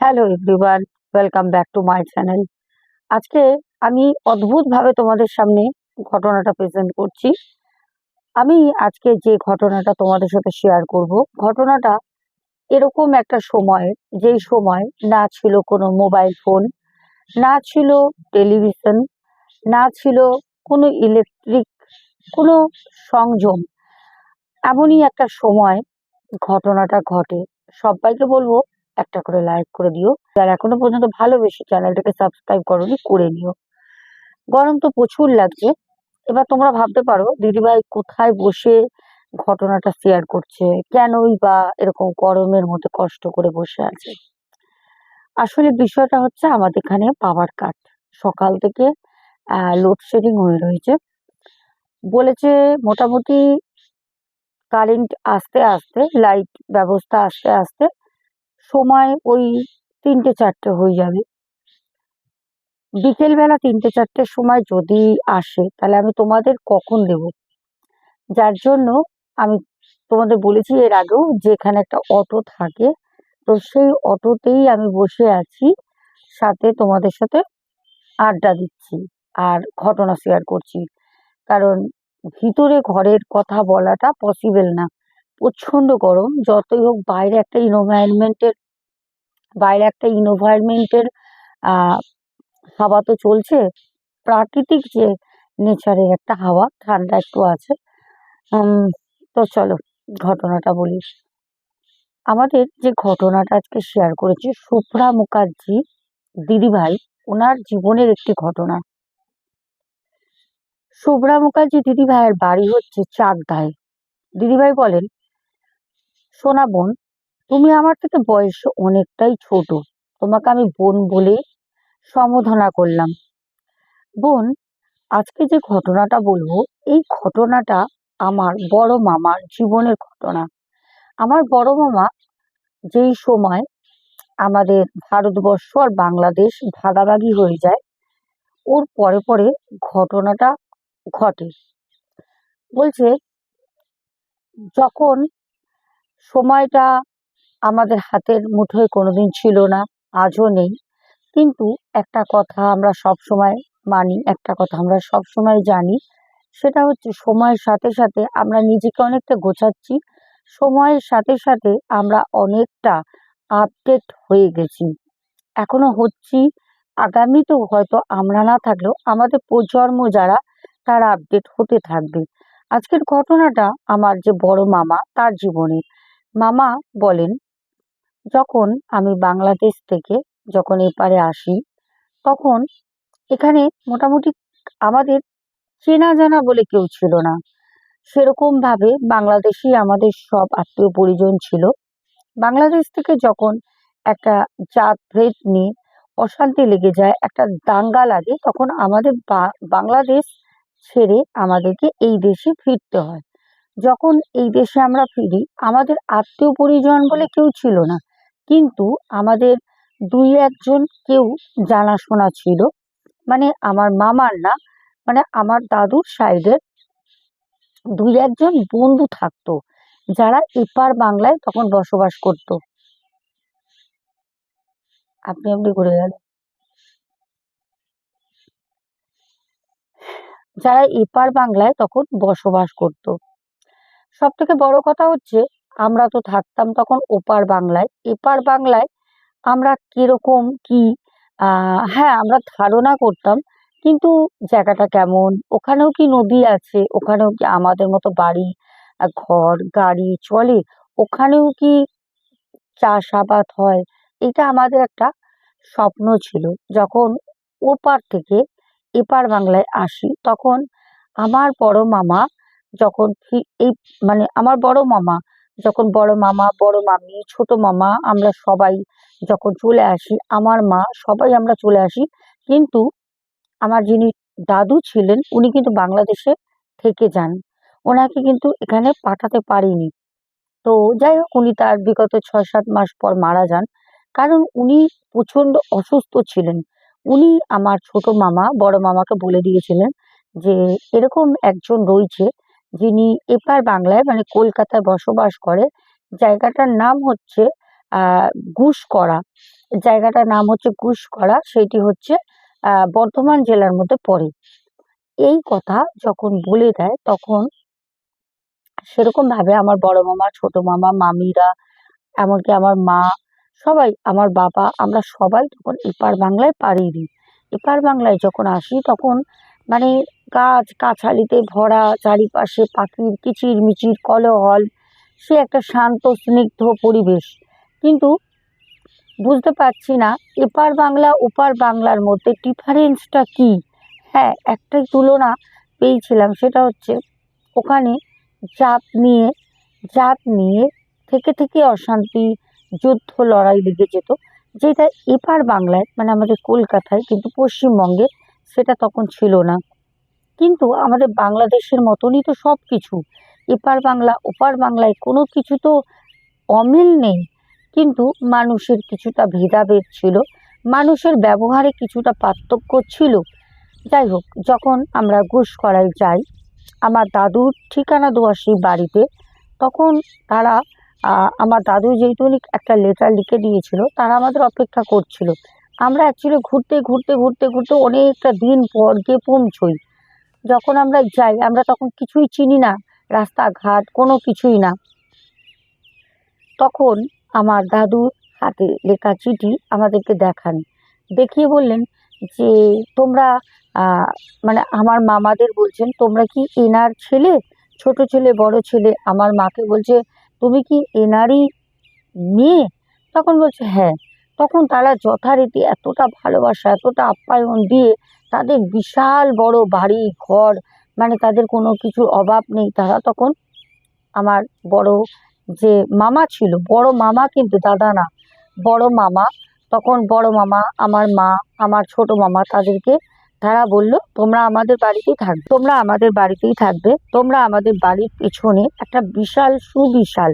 Hello everyone welcome back to my channel আজকে আমি অদ্ভুতভাবে তোমাদের সামনে ঘটনাটা প্রেজেন্ট করছি। আমি আজকে যে ঘটনাটা তোমাদের সাথে শেয়ার করব, ঘটনাটা এরকম একটা সময়, যেই সময় না ছিল কোনো মোবাইল ফোন না ছিল টেলিভিশন না ছিল কোনো ইলেকট্রিক কোনো সংযম, এমনই একটা সময় ঘটনাটা ঘটে। সবাইকে বলব একটা করে লাইক করে দিও। আর এখনও পর্যন্ত ভালোবেসে চ্যানেলটাকে সাবস্ক্রাইব করোনি, করে নিও। গরম তো প্রচুর লাগছে। এবার তোমরা ভাবতে পারো, দিদিভাই কোথায় বসে ঘটনাটা শেয়ার করছে? কেনই বা এরকম গরমের মধ্যে কষ্ট করে বসে আছে? আসলে বিষয়টা হচ্ছে আমাদের এখানে পাওয়ার কাট সকাল থেকে লোডশেডিং হয়ে রয়েছে। বলেছে মোটামুটি কারেন্ট আস্তে আস্তে লাইট ব্যবস্থা আস্তে আস্তে সময় ওই তিনটে চারটে হয়ে যাবে। বিকেলবেলা তিনটে চারটের সময় যদি আসে, তাহলে আমি তোমাদের কখন দেব? যার জন্য আমি তোমাদের বলেছি এর আগেও যে এখানে একটা অটো থাকে, তো সেই অটোতেই আমি বসে আছি, সাথে তোমাদের সাথে আড্ডা দিচ্ছি আর ঘটনা শেয়ার করছি। কারণ ভিতরে ঘরের কথা বলাটা পসিবল না। প্রচণ্ড গরম। যতই হোক বাইরে একটা ইনভায়রনমেন্টের বাইরে একটা ইনভায়রনমেন্টের হাওয়া তো চলছে। প্রাকৃতিক যে নেচারের একটা হাওয়া, ঠান্ডা একটু আছে। তো চলো ঘটনাটা বলি। আমাদের যে ঘটনাটা আজকে শেয়ার করেছি শুভ্রা মুখার্জি দিদিভাই ওনার জীবনের একটি ঘটনা। শুভ্রা মুখার্জি দিদিভাইয়ের বাড়ি হচ্ছে চাকদায়। দিদিভাই বলেন সোনা বোন, তুমি আমার থেকে বয়স অনেকটাই ছোট। তোমাকে আমি বোন বলে সম্বোধনা করলাম। বোন, আজকে যে ঘটনাটা বলব, এই ঘটনাটা আমার বড় মামার জীবনের ঘটনা। আমার বড় মামা যেই সময় আমাদের ভারতবর্ষ আর বাংলাদেশ ভাগাভাগি হয়ে যায়, ওর পরে পরে ঘটনাটা ঘটে। বলছে, যখন সময়টা আমাদের হাতের মুঠোয় কোনোদিন ছিল না, আজও নেই। কিন্তু একটা কথা আমরা সব সময় মানি, একটা কথা আমরা সব সময় জানি, সেটা হচ্ছে সময়ের সাথে সাথে আমরা নিজেকে অনেকটা গোছাচ্ছি, সময়ের সাথে সাথে আমরা অনেকটা আপডেট হয়ে গেছি। এখনও হচ্ছি আগামীতেও হয়তো আমরা না থাকলেও আমাদের প্রজন্ম যারা, তারা আপডেট হতে থাকবে। আজকের ঘটনাটা আমার যে বড় মামা, তার জীবনে মামা বলেন, যখন আমি বাংলাদেশ থেকে যখন এপারে আসি, তখন এখানে মোটামুটি আমাদের চেনা জানা বলে কেউ ছিল না। সেরকম ভাবে বাংলাদেশি আমাদের সব আত্মীয় পরিজন ছিল। বাংলাদেশ থেকে যখন একটা জাত ভেদ নিয়ে অশান্তি লেগে যায়, একটা দাঙ্গা লাগে, তখন আমাদের বাংলাদেশ ছেড়ে আমাদেরকে এই দেশে ফিরতে হয়। যখন এই দেশে আমরা ফিরি, আমাদের আত্মীয় পরিজন বলে কেউ ছিল না। কিন্তু আমাদের দুই একজন কেউ জানাশোনা ছিল। মানে আমার মামার না মানে আমার দাদুর সাইডের দুই একজন বন্ধু থাকতো, যারা এপার বাংলায় তখন বসবাস করত। আপনি আপনি ঘুরে গেল যারা এপার বাংলায় তখন বসবাস করত। সব থেকে বড় কথা হচ্ছে, আমরা তো থাকতাম তখন ওপার বাংলায়। এপার বাংলায় আমরা কীরকম কি হ্যাঁ আমরা ধারণা করতাম, কিন্তু জায়গাটা কেমন? ওখানেও কি নদী আছে? ওখানেও কি আমাদের মতো বাড়ি ঘর, গাড়ি চলে? ওখানেও কি চাষাবাদ হয়? এটা আমাদের একটা স্বপ্ন ছিল। যখন ওপার থেকে এপার বাংলায় আসি, তখন আমার বড় মামা যখন ফি- এই মানে আমার বড় মামা, যখন বড় মামা, বড় মামি, ছোট মামা আমরা সবাই যখন চলে আসি, আমার মা, সবাই আমরা চলে আসি। কিন্তু আমার যিনি দাদু ছিলেন, উনি কিন্তু বাংলাদেশে থেকে যান। ওনাকে কিন্তু এখানে পাঠাতে পারিনি। তো যাই হোক, উনি তার বিগত ছয় সাত মাস পর মারা যান। কারণ উনি প্রচণ্ড অসুস্থ ছিলেন। উনি আমার ছোট মামা, বড় মামাকে বলে দিয়েছিলেন যে, এরকম একজন রয়েছে যিনি এপার বাংলায় মানে কলকাতায় বসবাস করে, জায়গাটার নাম হচ্ছে গুসকরা। জায়গাটার নাম হচ্ছে ঘুষকরা সেটি হচ্ছে বর্ধমান জেলার মধ্যে পড়ে। এই কথা যখন বলে দেয়, তখন সেরকম ভাবে আমার বড় মামা, ছোট মামা, মামিরা, এমনকি আমার মা, সবাই, আমার বাবা, আমরা সবাই তখন এপার বাংলায় পাড়ি দিই। এপার বাংলায় যখন আসি, তখন মানে গাছ গাছালিতে ভরা চারিপাশে পাখির কিচির মিচির কলহল, সে একটা শান্ত, স্নিগ্ধ পরিবেশ। কিন্তু বুঝতে পারছি না, এপার বাংলা, ওপার বাংলার মধ্যে ডিফারেন্সটা কি? হ্যাঁ একটাই তুলনা পেয়েছিলাম, সেটা হচ্ছে ওখানে জাত নিয়ে জাত নিয়ে থেকে থেকে অশান্তি, যুদ্ধ, লড়াই লেগে যেত। যেটা এপার বাংলায় মানে আমাদের কলকাতায়, কিন্তু পশ্চিমবঙ্গে সেটা তখন ছিল না। কিন্তু আমাদের বাংলাদেশের মতনই তো সব কিছু এপার বাংলা, ওপার বাংলায় কোনো কিছু তো অমিল নেই। কিন্তু মানুষের কিছুটা ভেদাভেদ ছিল। মানুষের ব্যবহারে কিছুটা পার্থক্য ছিল। যাই হোক, যখন আমরা ঘুষকরায় যাই, আমার দাদুর ঠিকানা দেওয়া সেই বাড়িতে, তখন তারা আমার দাদু যেহেতু একটা লেটার লিখে দিয়েছিল, তারা আমাদের অপেক্ষা করছিল। আমরা অ্যাকচুয়ালি ঘুরতে ঘুরতে ঘুরতে ঘুরতে অনেকটা দিন পর গিয়ে পৌঁছই যখন আমরা যাই, আমরা তখন কিছুই চিনি না, রাস্তাঘাট কোনো কিছুই না। তখন আমার দাদুর হাতে লেখা চিঠি আমাদেরকে দেখান। দেখিয়ে বললেন যে, তোমরা মানে আমার মামাদের বলছেন, তোমরা কি এনার ছেলে? ছোট ছেলে, বড় ছেলে? আমার মাকে বলছে, তুমি কি এনারই মেয়ে? তখন বলছে হ্যাঁ। তখন তারা যথারীতি এতটা ভালোবাসা, এতটা আপ্যায়ন দিয়ে তাদের বিশাল বড় বাড়ি, ঘর মানে তাদের কোনো কিছুর অভাব নেই। তারা তখন আমার বড় যে মামা ছিল, বড় মামা কিন্তু দাদা না, বড় মামা। তখন বড় মামা, আমার মা, আমার ছোট মামা তাদেরকে, তারা বলল, তোমরা আমাদের বাড়িতেই থাকবে, তোমরা আমাদের বাড়িতেই থাকবে, তোমরা আমাদের বাড়ির পেছনে একটা বিশাল, সুবিশাল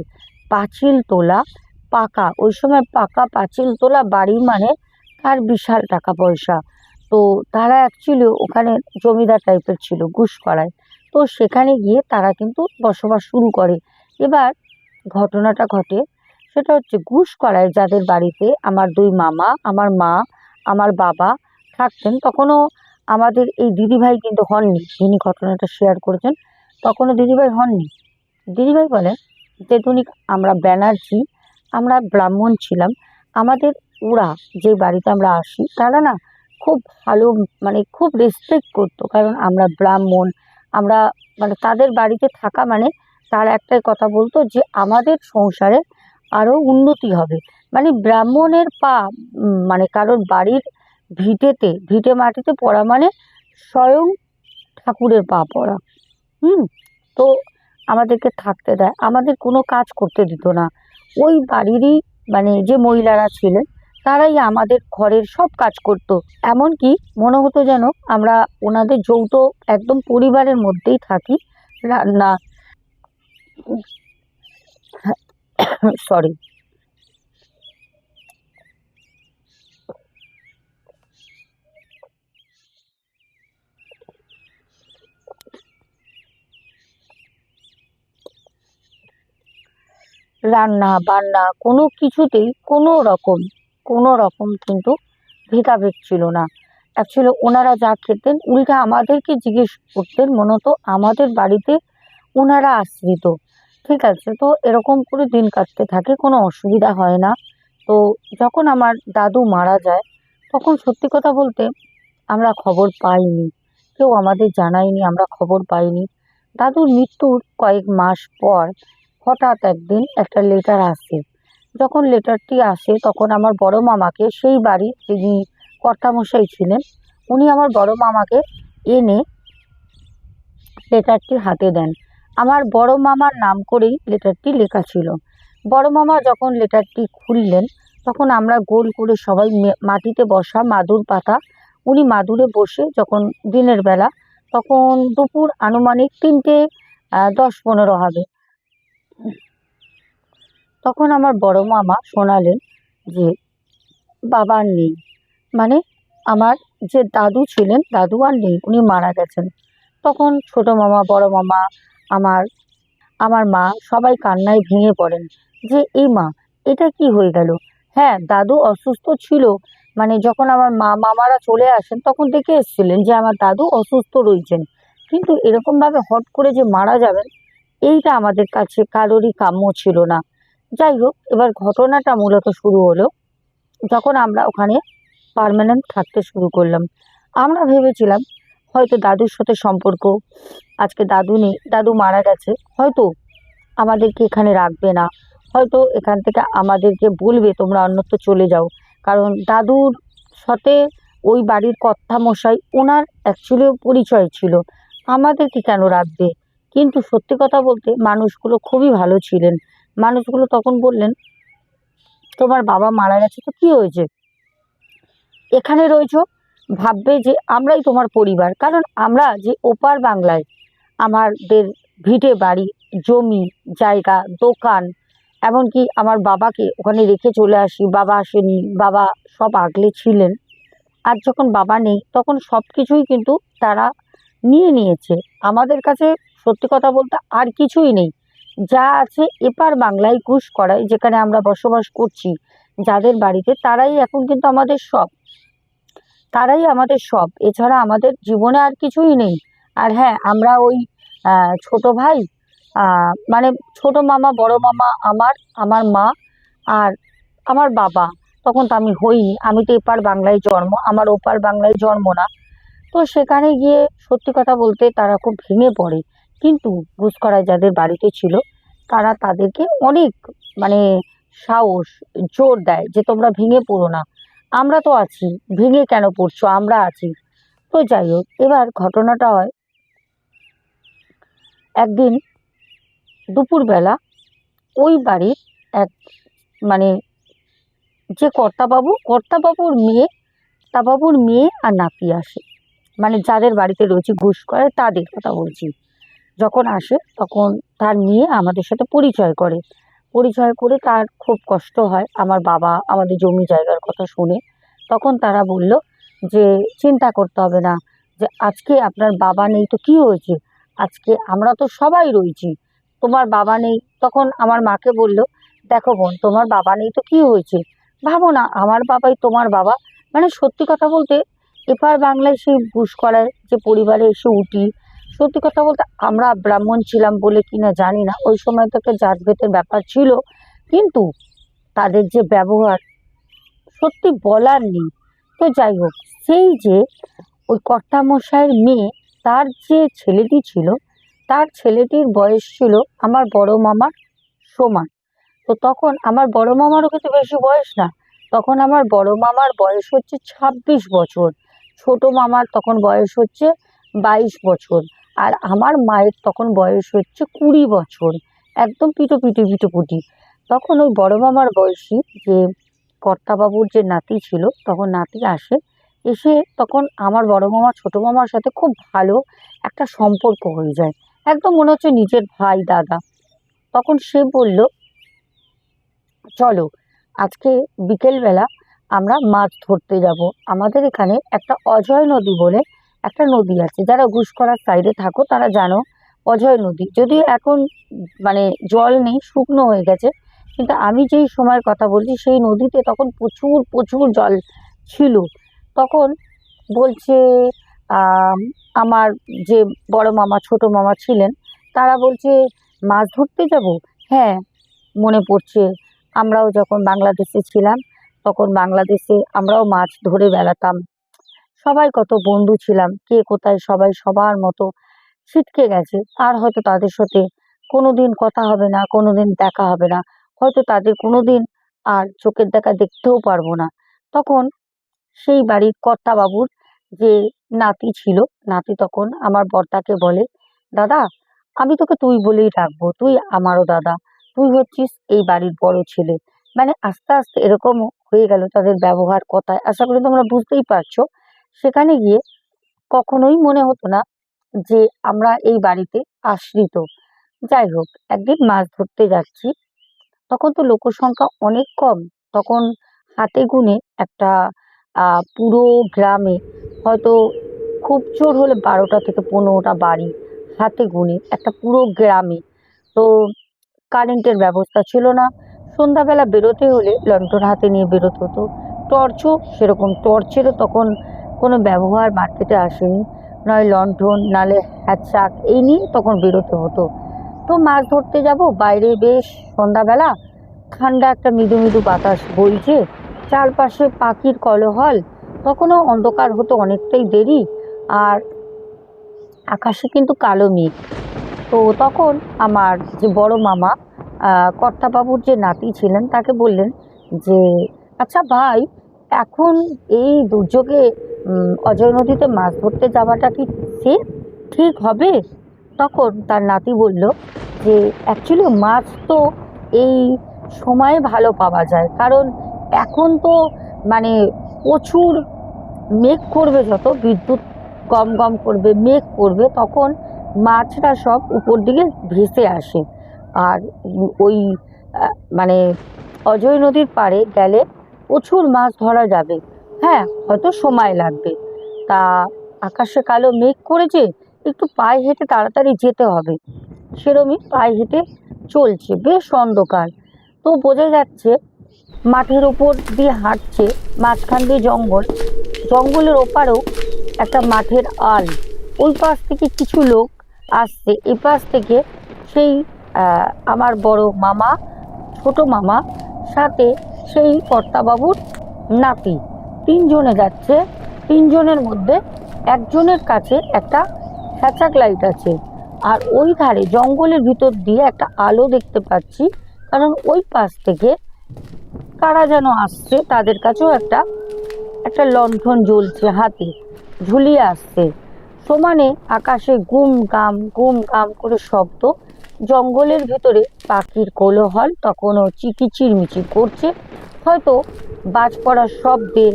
পাঁচিল তোলা পাকা। ওই সময় পাকা পাঁচিল তোলা বাড়ি মানে তার বিশাল টাকা পয়সা? তো তারা অ্যাকচুয়ালি ওখানে জমিদার টাইপের ছিল ঘুষকরায় তো সেখানে গিয়ে তারা কিন্তু বসবাস শুরু করে। এবার ঘটনাটা ঘটে, সেটা হচ্ছে ঘুষকরায় যাদের বাড়িতে আমার দুই মামা, আমার মা, আমার বাবা থাকতেন, তখনও আমাদের এই দিদিভাই কিন্তু হননি। যিনি ঘটনাটা শেয়ার করেছেন, তখনও দিদিভাই হননি। দিদিভাই বলেন যে আমরা ব্যানার্জি আমরা ব্রাহ্মণ ছিলাম, আমাদের ওরা যে বাড়িতে আমরা আসি, তারা না খুব ভালো মানে খুব রেসপেক্ট করতো। কারণ আমরা ব্রাহ্মণ, আমরা মানে তাদের বাড়িতে থাকা মানে তার একটাই কথা বলতো যে আমাদের সংসারে আরও উন্নতি হবে। মানে ব্রাহ্মণের পা মানে কারোর বাড়ির ভিটেতে, ভিটে মাটিতে পড়া মানে স্বয়ং ঠাকুরের পা পড়া। হুম, তো আমাদেরকে থাকতে দেয়, আমাদের কোনো কাজ করতে দিত না। ওই বাড়িরই মানে যে মহিলারা ছিলেন, তারাই আমাদের ঘরের সব কাজ করতো। এমনকি মনে হতো যেন আমরা ওনাদের যৌথ একদম পরিবারের মধ্যেই থাকি। রান্না সরি রান্না, বান্না, কোনো কিছুতেই কোনো রকম কোনো রকম কিন্তু ভেদাভেদ ছিল না। অ্যাকচুয়ালি ওনারা যা খেতেন, উল্টে আমাদেরকে জিজ্ঞেস করতেন মূলত আমাদের বাড়িতে ওনারা আশ্রিত। ঠিক আছে, তো এরকম করে দিন কাটতে থাকে, কোনো অসুবিধা হয় না। তো যখন আমার দাদু মারা যায়, তখন সত্যি কথা বলতে আমরা খবর পাইনি। কেউ আমাদের জানায়নি, আমরা খবর পাইনি। দাদুর মৃত্যুর কয়েক মাস পর হঠাৎ একদিন একটা লেটার আসে। যখন লেটারটি আসে, তখন আমার বড় মামাকে, সেই বাড়ির যিনি কর্তামশাই ছিলেন, উনি আমার বড় মামাকে এনে লেটারটি হাতে দেন। আমার বড় মামার নাম করেই লেটারটি লেখা ছিল। বড় মামা যখন লেটারটি খুললেন, তখন আমরা গোল করে সবাই মাটিতে বসা মাদুর পাতা, উনি মাদুরে বসে যখন দিনের বেলা, তখন দুপুর আনুমানিক তিনটে দশ পনেরো হবে। তখন আমার বড় মামা শোনালেন যে, বাবা আর নেই। মানে আমার যে দাদু ছিলেন, দাদু আর নেই, উনি মারা গেছেন। তখন ছোট মামা, বড় মামা, আমার আমার মা সবাই কান্নায় ভেঙে পড়েন যে এই মা, এটা কি হয়ে গেল? হ্যাঁ দাদু অসুস্থ ছিল। মানে যখন আমার মা, মামারা চলে আসেন, তখন দেখে এসেছিলেন যে, আমার দাদু অসুস্থ রয়েছেন। কিন্তু এরকমভাবে হট করে যে মারা যাবেন এইটা আমাদের কাছে কারোরই কাম্য ছিল না। যাই হোক এবার ঘটনাটা মূলত শুরু হলো যখন আমরা ওখানে পারমানেন্ট থাকতে শুরু করলাম। আমরা ভেবেছিলাম, হয়তো দাদুর সাথে সম্পর্ক, আজকে দাদু নেই, দাদু মারা গেছে, হয়তো আমাদেরকে এখানে রাখবে না, হয়তো এখান থেকে আমাদেরকে বলবে, তোমরা অন্যত্র চলে যাও। কারণ দাদুর সাথে ওই বাড়ির কর্তামশাই, ওনার অ্যাকচুয়ালিও পরিচয় ছিল। আমাদেরকে কেন রাখবে? কিন্তু সত্যি কথা বলতে মানুষগুলো খুবই ভালো ছিলেন। মানুষগুলো তখন বললেন, তোমার বাবা মারা গেছে তো কি হয়েছে? এখানে রয়েছো, ভাববে যে আমরাই তোমার পরিবার। কারণ আমরা যে ওপার বাংলায় আমাদের ভিটে বাড়ি, জমি, জায়গা, দোকান, এমনকি আমার বাবাকে ওখানে রেখে চলে আসি, বাবা আসেনি, বাবা সব আগলে ছিলেন। আর যখন বাবা নেই, তখন সব কিছুই কিন্তু তারা নিয়ে নিয়েছে। আমাদের কাছে সত্যি কথা বলতে আর কিছুই নেই। যা আছে এপার বাংলায় ঘুষ করায় যেখানে আমরা বসবাস করছি, যাদের বাড়িতে, তারাই এখন কিন্তু আমাদের সব। তারাই আমাদের সব। এছাড়া আমাদের জীবনে আর কিছুই নেই। আর হ্যাঁ আমরা ওই ছোট ভাই মানে ছোট মামা, বড় মামা আমার আমার মা আর আমার বাবা। তখন তো আমি হইনি। আমি তো এপার বাংলায় জন্ম, আমার ওপার বাংলায় জন্ম না। তো সেখানে গিয়ে সত্যি কথা বলতে তারা খুব ভেঙে পড়ে। কিন্তু ঘুষকরায় যাদের বাড়িতে ছিল, তারা তাদেরকে অনেক মানে সাহস, জোর দেয় যে তোমরা ভেঙে পড়ো না। আমরা তো আছি, ভেঙে কেন পড়ছো? আমরা আছি। তো যাই হোক, এবার ঘটনাটা হয় একদিন দুপুরবেলা ওই বাড়ির এক মানে যে কর্তাবাবু, কর্তাবাবুর মেয়ে বাবুর মেয়ে আর নাতি আসে। মানে যাদের বাড়িতে রয়েছে ঘুষ করে, তাদের কথা বলছি। যখন আসে তখন তার মেয়ে আমাদের সাথে পরিচয় করে। পরিচয় করে তার খুব কষ্ট হয় আমার বাবা আমাদের জমি জায়গার কথা শুনে। তখন তারা বলল যে, চিন্তা করতে হবে না, যে আজকে আপনার বাবা নেই তো কি হয়েছে? আজকে আমরা তো সবাই রয়েছি। তোমার বাবা নেই। তখন আমার মাকে বলল, দেখো বোন, তোমার বাবা নেই তো কি হয়েছে? ভাবো না, আমার বাবাই তোমার বাবা। মানে সত্যি কথা বলতে, এপার বাংলায় সেই বুস করায় যে পরিবারে এসে উঠি সত্যি কথা বলতে আমরা ব্রাহ্মণ ছিলাম বলে কিনা জানি না। ওই সময় তো একটা জাতভেদের ব্যাপার ছিল। কিন্তু তাদের যে ব্যবহার, সত্যি বলার নেই। তো যাই হোক, সেই যে ওই কর্তামশাইয়ের মেয়ে, তার যে ছেলেটি ছিল, তার ছেলেটির বয়স ছিল আমার বড় মামার সমান। তো তখন আমার বড় মামারও কিন্তু বেশি বয়স না। তখন আমার বড় মামার বয়স হচ্ছে ছাব্বিশ বছর। ছোট মামার তখন বয়স হচ্ছে বাইশ বছর। আর আমার মায়ের তখন বয়স হচ্ছে কুড়ি বছর, একদম পিটো পিটো পিটো। পিটোপুটি তখন ওই বড় মামার বয়সী যে কর্তাবাবুর যে নাতি ছিল, তখন নাতি আসে, এসে তখন আমার বড় মামা ছোটো মামার সাথে খুব ভালো একটা সম্পর্ক হয়ে যায়। একদম মনে হচ্ছে নিজের ভাই দাদা। তখন সে বলল, চলো, আজকে বিকেলবেলা আমরা মাছ ধরতে যাব। আমাদের এখানে একটা অজয় নদী বলে একটা নদী আছে। যারা ঘুষকরার সাইডে থাকো, তারা জানো অজয় নদী। যদিও এখন মানে জল নেই, শুকনো হয়ে গেছে, কিন্তু আমি যেই সময়ের কথা বলছি, সেই নদীতে তখন প্রচুর প্রচুর জল ছিল। তখন বলছে আমার যে বড় মামা, ছোট মামা ছিলেন, তারা বলছে, মাছ ধরতে যাব? হ্যাঁ মনে পড়ছে। আমরাও যখন বাংলাদেশে ছিলাম, তখন বাংলাদেশে আমরাও মাছ ধরে বেড়াতাম। সবাই কত বন্ধু ছিলাম, কে কোথায় সবাই সবার মতো ছিটকে গেছে। আর হয়তো তাদের সাথে কোনোদিন কথা হবে না, কোনোদিন দেখা হবে না। হয়তো তাদের কোনোদিন আর চোখের দেখা দেখতেও পারব না। তখন সেই বাড়ির কর্তাবাবুর যে নাতি ছিল, নাতি তখন আমার বর্তাকে বলে, দাদা, আমি তোকে তুই বলেই রাখব তুই আমারও দাদা, তুই হচ্ছিস এই বাড়ির বড় ছেলে। মানে আস্তে আস্তে এরকম হয়ে গেল তাদের ব্যবহার কথায়। আশা করি তোমরা বুঝতেই পারছ। সেখানে গিয়ে কখনোই মনে হতো না যে আমরা এই বাড়িতে আশ্রিত। যাই হোক, একদিন মাছ ধরতে যাচ্ছি। তখন তো লোকসংখ্যা অনেক কম। তখন হাতে গুনে একটা পুরো গ্রামে হয়তো খুব জোর হলে বারোটা থেকে পনেরোটা বাড়ি হাতে গুনে একটা পুরো গ্রামে। তো কারেন্টের ব্যবস্থা ছিল না। সন্ধ্যাবেলা বেরোতে হলে লন্ঠন হাতে নিয়ে বেরোতে হতো। টর্চও সেরকম টর্চেরও তখন কোনো ব্যবহার মার্কেটে আসেনি। নয় লণ্ঠন, নালে হ্যাচাক এই নিয়ে তখন বেরোতে হতো। তো মাছ ধরতে যাব, বাইরে বেশ সন্ধ্যাবেলা। ঠান্ডা একটা মৃদু মৃদু বাতাস বইছে। চারপাশে পাখির কলহল। তখনও অন্ধকার হতো অনেকটাই দেরি। আর আকাশে কিন্তু কালো মেঘ। তো তখন আমার যে বড় মামা কর্তাবাবুর যে নাতি ছিলেন, তাকে বললেন যে আচ্ছা ভাই, এখন এই দুর্যোগে অজয় নদীতে মাছ ধরতে যাওয়াটা কি সে ঠিক হবে? তখন তার নাতি বলল যে অ্যাকচুয়ালি মাছ তো এই সময়ে ভালো পাওয়া যায়। কারণ এখন তো মানে প্রচুর মেঘ করবে যত, বিদ্যুৎ গম গম করবে, মেঘ করবে, তখন মাছরা সব উপর দিকে ভেসে আসে। আর ওই মানে অজয় নদীর পাড়ে গেলে প্রচুর মাছ ধরা যাবে। হ্যাঁ হয়তো সময় লাগবে। তা আকাশে কালো মেঘ করেছে, একটু পায়ে হেঁটে তাড়াতাড়ি যেতে হবে। সেরমই পায়ে হেঁটে চলছে, বেশ অন্ধকার। তো বোঝা যাচ্ছে মাঠের ওপর দিয়ে হাঁটছে মাঝখান দিয়ে জঙ্গল। জঙ্গলের ওপারেও একটা মাঠের আল। ওই পাশ থেকে কিছু লোক আসছে। এই পাশ থেকে সেই আমার বড় মামা, ছোট মামা, সাথে সেই কর্তাবাবুর নাতি। তিনজনে যাচ্ছে। তিনজনের মধ্যে একজনের কাছে একটা হ্যাচাক লাইট আছে। আর ওই ধারে জঙ্গলের ভিতর দিয়ে একটা আলো দেখতে পাচ্ছি। কারণ ওই পাশ থেকে কারা যেন আসছে, তাদের কাছেও একটা একটা লণ্ঠন জ্বলছে হাতে, ঝুলিয়ে আসছে। সমানে আকাশে গুম গাম গুম গাম করে শব্দ। জঙ্গলের ভিতরে পাখির কোলাহল তখনও চিকিচির মিচির করছে। হয়তো বাজ পড়ার শব্দে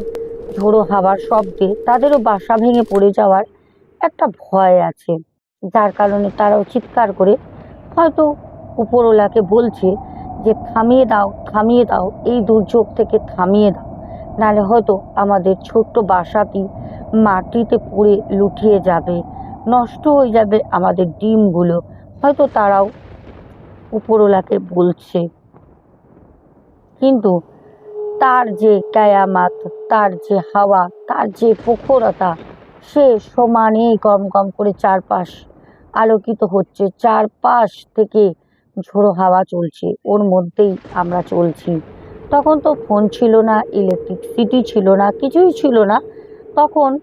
ঝোড়ো হাওয়ার শব্দে তাদেরও বাসা ভেঙে পড়ে যাওয়ার একটা ভয় আছে। যার কারণে তারাও চিৎকার করে হয়তো উপরওয়ালাকে বলছে যে, থামিয়ে দাও থামিয়ে দাও, এই দুর্যোগ থেকে থামিয়ে দাও। নাহলে হয়তো আমাদের ছোট্ট বাসাটি মাটিতে পড়ে লুটিয়ে যাবে, নষ্ট হয়ে যাবে আমাদের ডিমগুলো। হয়তো তারাও উপরওয়ালাকে বলছে। কিন্তু তার যে কায়ামাত, তার যে হাওয়া, তার যে প্রখরতা সে সমানে গম গম করে চারপাশ আলোকিত হচ্ছে। চারপাশ থেকে ঝোড়ো হাওয়া চলছে, ওর মধ্যেই আমরা চলছি। তখন তো ফোন ছিল না ইলেকট্রিসিটি ছিল না, কিছুই ছিল না। তখন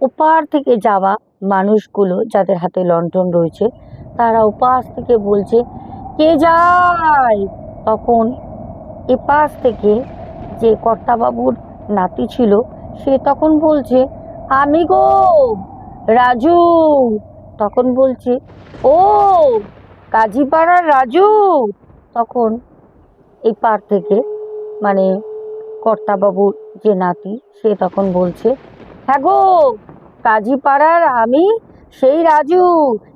ওপার থেকে যাওয়া মানুষগুলো যাদের হাতে লণ্ঠন রয়েছে, তারা ওপাশ থেকে বলছে, কে যায়? তখন এপাশ থেকে যে কর্তাবাবুর নাতি ছিল, সে তখন বলছে, আমি গো, রাজু। তখন বলছে, ও, কাজীপাড়ার রাজু। তখন এই পার থেকে মানে কর্তাবাবুর যে নাতি, সে তখন বলছে হ্যাঁ গো, কাজীপাড়ার আমি সেই রাজু,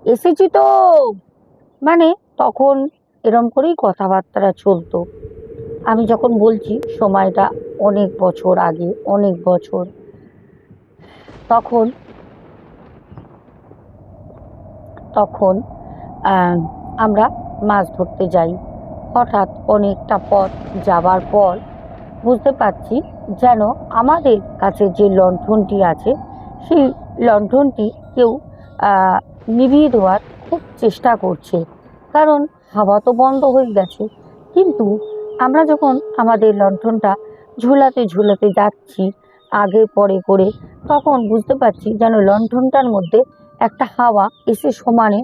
এসেছি তো। মানে তখন এরম করেই কথাবার্তাটা চলতো। আমি যখন বলছি সময়টা অনেক বছর আগে, অনেক বছর, তখন তখন আমরা মাছ ধরতে যাই। হঠাৎ অনেকটা পথ যাবার পর বুঝতে পারছি যেন আমাদের কাছে যে লণ্ঠনটি আছে, সেই লণ্ঠনটি কেউ নিভিয়ে দেওয়ার খুব চেষ্টা করছে। কারণ হাওয়া তো বন্ধ হয়ে গেছে। কিন্তু আমরা যখন আমাদের লণ্ঠনটা ঝুলাতে ঝুলাতে যাচ্ছি, আগে পরে করে, তখন বুঝতে পারছি যেন লণ্ঠনটার মধ্যে একটা হাওয়া এসে সমানে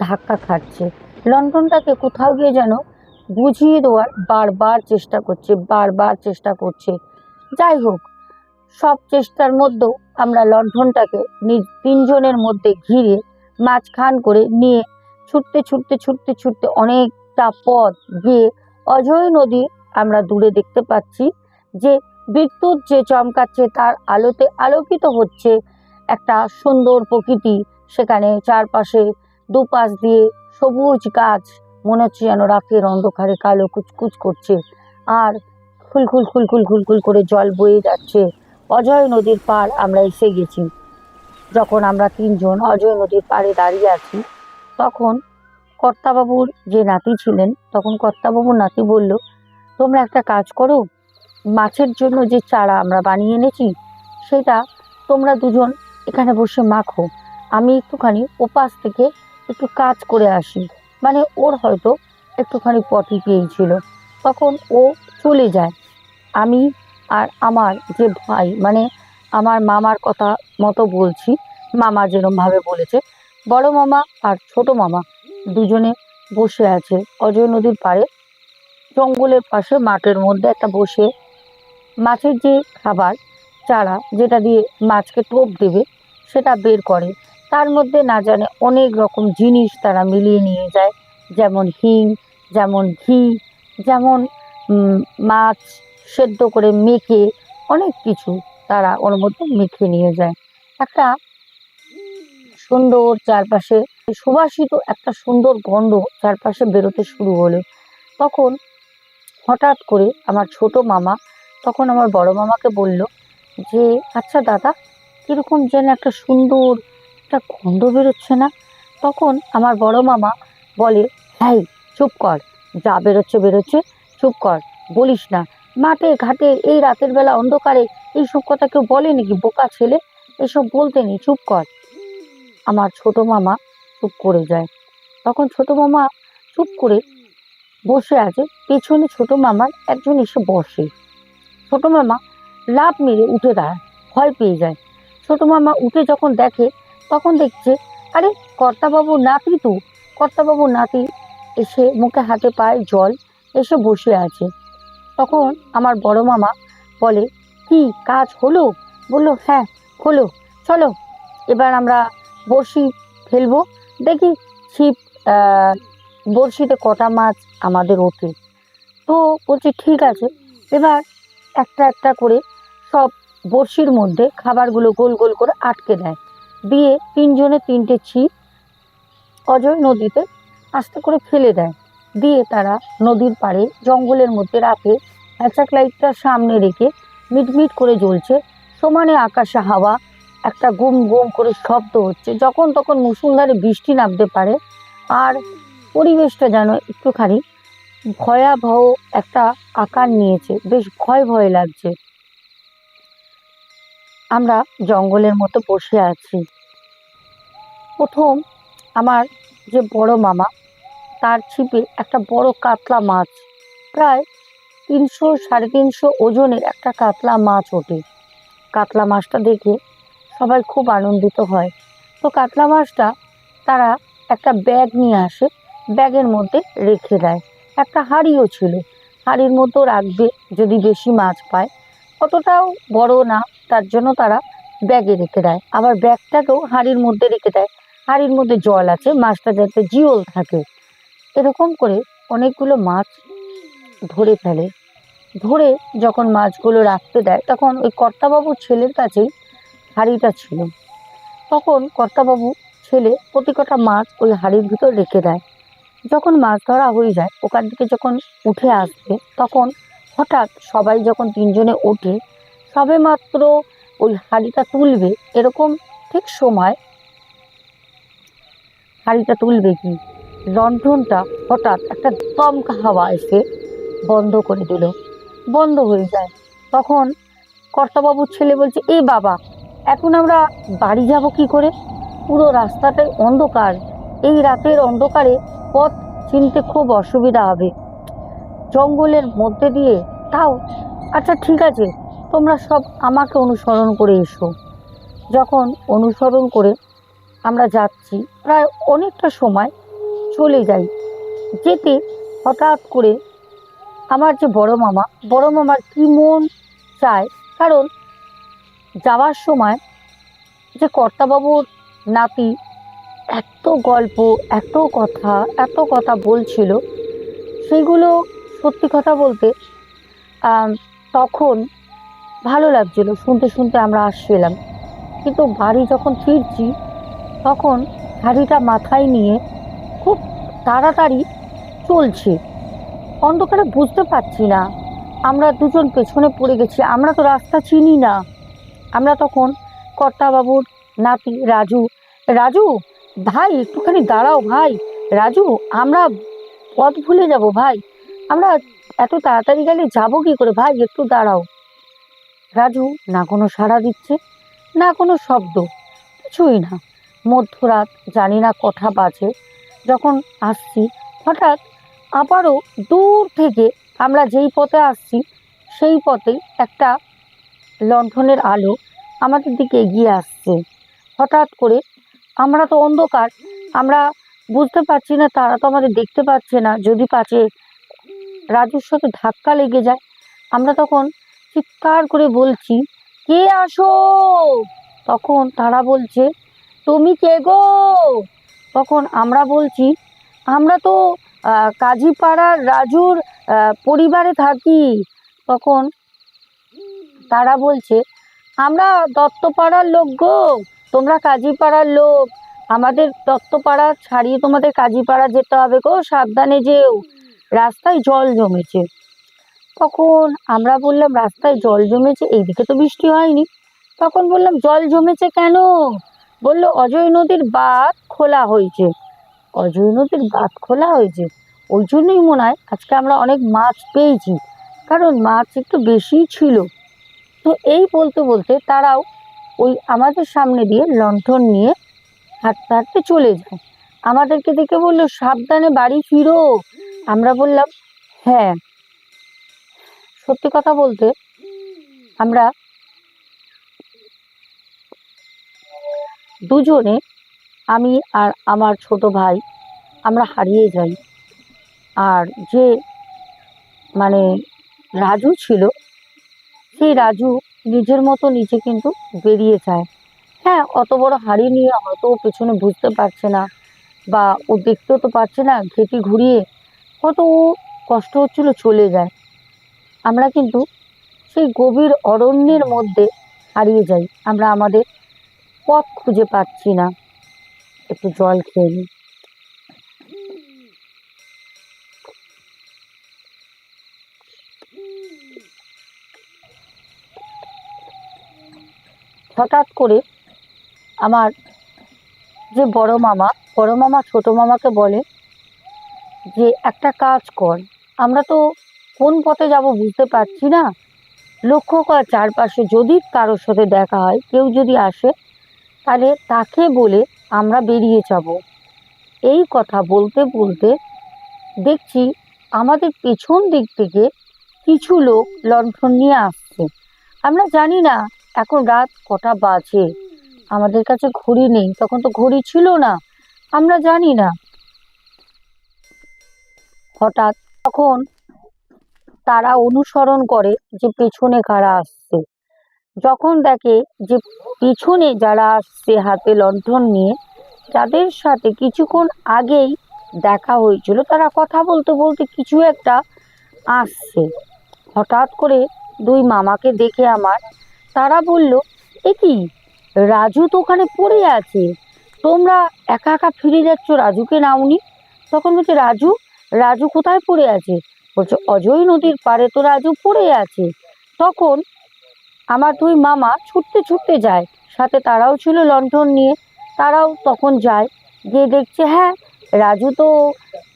ধাক্কা খাচ্ছে। লণ্ঠনটাকে কোথাও গিয়ে যেন বুঝিয়ে দেওয়ার বারবার চেষ্টা করছে, বারবার চেষ্টা করছে। যাই হোক, সব চেষ্টার মধ্যেও আমরা লণ্ঠনটাকে নিজ তিনজনের মধ্যে ঘিরে মাঝখান করে নিয়ে ছুটতে ছুটতে ছুটতে ছুটতে অনেকটা পথ গিয়ে অজয় নদী আমরা দূরে দেখতে পাচ্ছি যে বিদ্যুৎ যে চমকাচ্ছে তার আলোতে আলোকিত হচ্ছে একটা সুন্দর প্রকৃতি। সেখানে চারপাশে দুপাশ দিয়ে সবুজ গাছ, মনে হচ্ছে যেন রাতের অন্ধকারে কালো কুচকুচ করছে আর খুলখুল খুলখুল খুলখুল করে জল বয়ে যাচ্ছে। অজয় নদীর পার আমরা এসে গেছি। যখন আমরা তিনজন অজয় নদীর পাড়ে দাঁড়িয়ে আছি, তখন কর্তাবাবুর যে নাতি ছিলেন, তখন কর্তাবাবুর নাতি বলল, তোমরা একটা কাজ করো, মাছের জন্য যে চারা আমরা বানিয়ে এনেছি, সেটা তোমরা দুজন এখানে বসে মাখো। আমি একটুখানি ওপাশ থেকে একটু কাজ করে আসি। মানে ওর হয়তো একটুখানি পটি পেয়েছিল। তখন ও চলে যায়। আমি আর আমার যে ভাই মানে আমার মামার কথা মতো বলছি, মামা যেরমভাবে বলেছে, বড় মামা আর ছোট মামা। দুজনে বসে আছে। অজয় নদীর পাড়ে, জঙ্গলের পাশে মাঠের মধ্যে একটা বসে। মাছের যে খাবার, চারা যেটা দিয়ে মাছকে টোপ দেবে, সেটা বের করে। তার মধ্যে না জানে অনেক রকম জিনিস তারা মিলিয়ে নিয়ে যায়। যেমন হিং, যেমন ঘি, যেমন মাছ সেদ্ধ করে মেখে অনেক কিছু তারা ওর মধ্যে মেখে নিয়ে যায়। একটা সুন্দর চারপাশে সুবাসিত একটা সুন্দর গন্ধ চারপাশে বেরোতে শুরু হলো। তখন হঠাৎ করে আমার ছোট মামা তখন আমার বড় মামাকে বলল যে আচ্ছা দাদা, কীরকম যেন একটা সুন্দর একটা গন্ধ বেরোচ্ছে না? তখন আমার বড় মামা বলে হ্যাঁ চুপ কর, যা বেরোচ্ছে বেরোচ্ছে, চুপ কর, বলিস না। মাঠে, ঘাটে, এই রাতের বেলা অন্ধকারে এইসব কথা কেউ বলে নাকি? বোকা ছেলে, এসব বলতে নেই, চুপ কর। আমার ছোট মামা চুপ করে যায়। তখন ছোট মামা চুপ করে বসে আছে। পেছনে ছোট মামার একজন এসে বসে। ছোট মামা লাভ মেরে উঠে দাঁড়ায়, ভয় পেয়ে যায়। ছোট মামা উঠে যখন দেখে, তখন দেখছে, আরে, কর্তাবাবু নাতি তো। কর্তাবাবু নাতি এসে মুখে হাতে পায়ে জল এসে বসে আছে। তখন আমার বড় মামা বলে, কি কাজ হলো? বলল হ্যাঁ হলো। চলো, এবার আমরা বসি, ফেলব। দেখি ছিপ বড়শিতে কটা মাছ আমাদের ওঠে। তো বলছি, ঠিক আছে। এবার একটা একটা করে সব বড়শির মধ্যে খাবারগুলো গোল গোল করে আটকে দেয়। দিয়ে তিনজনে তিনটে ছিপ অজয় নদীতে আস্তে করে ফেলে দেয়। দিয়ে তারা নদীর পাড়ে জঙ্গলের মধ্যে রাখে হ্যাচাক লাইটটা সামনে রেখে মিটমিট করে জ্বলছে। সমানে আকাশে হাওয়া একটা গুম গুম করে শব্দ হচ্ছে। যখন তখন মুসুলধারে বৃষ্টি নামতে পারে। আর পরিবেশটা যেন একটুখানি ভয়াবহ একটা আকার নিয়েছে। বেশ ভয় ভয় লাগছে। আমরা জঙ্গলের মতো বসে আছি। প্রথম আমার যে বড় মামা, তার ছিপে একটা বড় কাতলা মাছ, প্রায় তিনশো সাড়ে তিনশো ওজনের একটা কাতলা মাছ ওঠে। কাতলা মাছটা দেখে সবাই খুব আনন্দিত হয়। তো কাতলা মাছটা তারা একটা ব্যাগ নিয়ে আসে, ব্যাগের মধ্যে রেখে দেয়। একটা হাঁড়িও ছিল। হাঁড়ির মতো রাখবে যদি বেশি মাছ পায়। অতটাও বড় না, তার জন্য তারা ব্যাগে রেখে দেয়। আবার ব্যাগটাকেও হাঁড়ির মধ্যে রেখে দেয়। হাঁড়ির মধ্যে জল আছে, মাছটা যাতে জিওল থাকে। এরকম করে অনেকগুলো মাছ ধরে ফেলে। ধরে যখন মাছগুলো রাখতে দেয়, তখন ওই কর্তাবাবুর ছেলের কাছেই হাঁড়িটা ছিল। তখন কর্তাবাবু ছেলে প্রতি কটা মাছ ওই হাঁড়ির ভিতর রেখে দেয়। যখন মাছ ধরা হয়ে যায়, ওখান থেকে যখন উঠে আসবে, তখন হঠাৎ সবাই যখন তিনজনে ওঠে, সবে মাত্র ওই হাঁড়িটা তুলবে এরকম ঠিক সময় হাঁড়িটা তুলবে কি? লণ্ঠনটা হঠাৎ একটা দমকা হাওয়া এসে বন্ধ করে দিল। বন্ধ হয়ে যায়। তখন কর্তাবাবুর ছেলে বলছে, এ বাবা এখন আমরা বাড়ি যাব কি করে? পুরো রাস্তাটাই অন্ধকার। এই রাতের অন্ধকারে পথ চিনতে খুব অসুবিধা হবে। জঙ্গলের মধ্যে দিয়ে তাও আচ্ছা ঠিক আছে, তোমরা সব আমাকে অনুসরণ করে এসো। যখন অনুসরণ করে আমরা যাচ্ছি, প্রায় অনেকটা সময় চলে যাই। যেতে হঠাৎ করে আমার যে বড় মামা, বড় মামার কী মন চায়, কারণ যাওয়ার সময় যে কর্তাবাবুর নাতি এত গল্প, এত কথা এত কথা বলছিল, সেগুলো সত্যি কথা বলতে তখন ভালো লাগছিল, শুনতে শুনতে আমরা আসছিলাম। কিন্তু বাড়ি যখন ফিরছি, তখন হাড়িটা মাথায় নিয়ে খুব তাড়াতাড়ি চলছে। অন্ধকারে বুঝতে পারছি না, আমরা দুজন পেছনে পড়ে গেছি, আমরা তো রাস্তা চিনি না। আমরা তখন কর্তাবাবুর নাতি রাজু। রাজু, ভাই, একটুখানি দাঁড়াও ভাই। রাজু, আমরা পথ ভুলে যাব ভাই। আমরা এত তাড়াতাড়ি গেলে যাব কি করে? ভাই, একটু দাঁড়াও। রাজু, না কোনো সাড়া দিচ্ছে, না কোনো শব্দ, কিছুই না। মধ্যরাত জানি না কটা বাজে। যখন আসছি, হঠাৎ আবারও দূর থেকে আমরা যেই পথে আসছি, সেই পথেই একটা লণ্ঠনের আলো আমাদের দিকে এগিয়ে আসছে। হঠাৎ করে আমরা তো অন্ধকার, আমরা বুঝতে পারছি না, তারা তো আমাদের দেখতে পাচ্ছে না। যদি পাচ্ছে রাজুর সাথে ধাক্কা লেগে যায়, আমরা তখন চিৎকার করে বলছি, কে আসো? তখন তারা বলছে, তুমি কে গো? তখন আমরা বলছি, আমরা তো কাজীপাড়ার রাজুর পরিবারে থাকি। তখন তারা বলছে আমরা দত্তপাড়ার লোক গো। তোমরা কাজীপাড়ার লোক। আমাদের দত্তপাড়া ছাড়িয়ে তোমাদের কাজীপাড়া যেতে হবে গো, সাবধানে যেও। রাস্তায় জল জমেছে। তখন আমরা বললাম, রাস্তায় জল জমেছে এইদিকে তো বৃষ্টি হয়নি। তখন বললাম, জল জমেছে কেন? বলল, অজয় নদীর বাঁধ খোলা হয়েছে। অজয় নদীর বাঁধ খোলা হয়েছে? ওই জন্যই মনে হয় আজকে আমরা অনেক মাছ পেয়েছি। কারণ মাছ একটু বেশিই ছিল। তো এই বলতে বলতে তারাও ওই আমাদের সামনে দিয়ে লণ্ঠন নিয়ে হাঁটতে হাঁটতে চলে যায়। আমাদেরকে দেখে বলল, সাবধানে বাড়ি ফিরো। আমরা বললাম হ্যাঁ। সত্যি কথা বলতে আমরা দুজনে, আমি আর আমার ছোট ভাই, আমরা হারিয়ে যাই। আর যে মানে রাজু ছিল সেই রাজু নিজের মতো নিজে কিন্তু বেরিয়ে যায়। হ্যাঁ অত বড় হাড়ি নিয়ে হয়তো ও পেছনে বুঝতে পারছে না বা ও দেখতেও তো পারছে না ঘেটি ঘুরিয়ে। হয়তো ও কষ্ট হচ্ছিল চলে যায়। আমরা কিন্তু সেই গভীর অরণ্যের মধ্যে হারিয়ে যাই। আমরা আমাদের পথ খুঁজে পাচ্ছি না। একটু জল খেয়ে নিই। হঠাৎ করে আমার যে বড় মামা বড় মামা ছোট মামাকে বলে যে, একটা কাজ কর। আমরা তো কোন পথে যাব বুঝতে পারছি না। লক্ষ্য কর চারপাশে যদি কারোর সাথে দেখা হয়, কেউ যদি আসে, তাহলে তাকে বলে আমরা বেরিয়ে যাব। এই কথা বলতে বলতে দেখছি আমাদের পেছন দিক থেকে কিছু লোক লণ্ঠন নিয়ে আসছে। আমরা জানি না এখন রাত কটা বাজে। আমাদের কাছে ঘড়ি নেই, তখন তো ঘড়ি ছিল না। আমরা জানি না। হঠাৎ তখন তারা অনুসরণ করে যে পেছনে কারা আসছে। যখন দেখে যে পিছনে যারা আসছে হাতে লণ্ঠন নিয়ে যাদের সাথে কিছুক্ষণ আগেই দেখা হয়েছিল। তারা কথা বলতে বলতে কিছু একটা আসছে। হঠাৎ করে দুই মামাকে দেখে আমার তারা বলল, এ কি? রাজু তো ওখানে পড়ে আছে। তোমরা একা একা ফিরে যাচ্ছ রাজুকে নাওনি তখন বলছে, রাজু রাজু কোথায় পড়ে আছে? বলছে, অজয় নদীর পাড়ে তো রাজু পড়ে আছে। তখন আমার দুই মামা ছুটতে ছুটতে যায়। সাথে তারাও ছিল লণ্ঠন নিয়ে। তারাও তখন যায়। গিয়ে দেখছে হ্যাঁ রাজু তো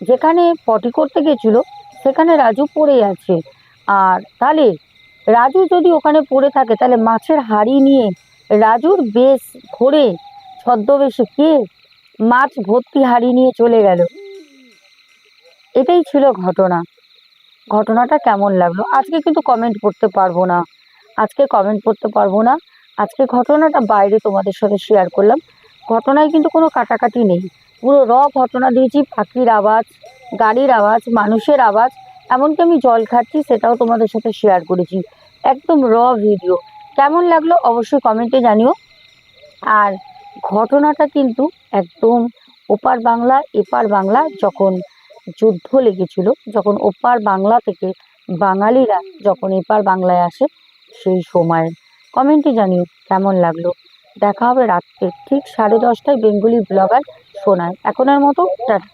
যেখানে পটি করতে গেছিল, সেখানে রাজু পড়ে আছে। আর তাহলে রাজু যদি ওখানে পড়ে থাকে, তাহলে মাছের হাড়ি নিয়ে রাজুর বেশ ধরে ছদ্মবেশে কে মাছ ভর্তি হাড়ি নিয়ে চলে গেল। এটাই ছিল ঘটনা। ঘটনাটা কেমন লাগল? আজকে কিন্তু কমেন্ট করতে পারব না। আজকে কমেন্ট করতে পারব না। আজকে ঘটনাটা বাইরে তোমাদের সাথে শেয়ার করলাম। ঘটনায় কিন্তু কোনো কাটাকাটি নেই। পুরো র ঘটনা দিয়েছি পাখির আওয়াজ, গাড়ির আওয়াজ, মানুষের আওয়াজ। এমনকি আমি জল খাচ্ছি সেটাও তোমাদের সাথে শেয়ার করেছি। একদম র ভিডিও কেমন লাগল অবশ্যই কমেন্টে জানিও। আর ঘটনাটা কিন্তু একদম ওপার বাংলা, এপার বাংলা যখন যুদ্ধ লেগেছিল, যখন ওপার বাংলা থেকে বাঙালিরা যখন এপার বাংলায় আসে, সেই সময়ের কমেন্টে জানিও কেমন লাগল। দেখা হবে রাত্রে ঠিক সাড়ে দশটায় বেঙ্গলি ব্লগার শোনায়। এখনের মতো, টাটা।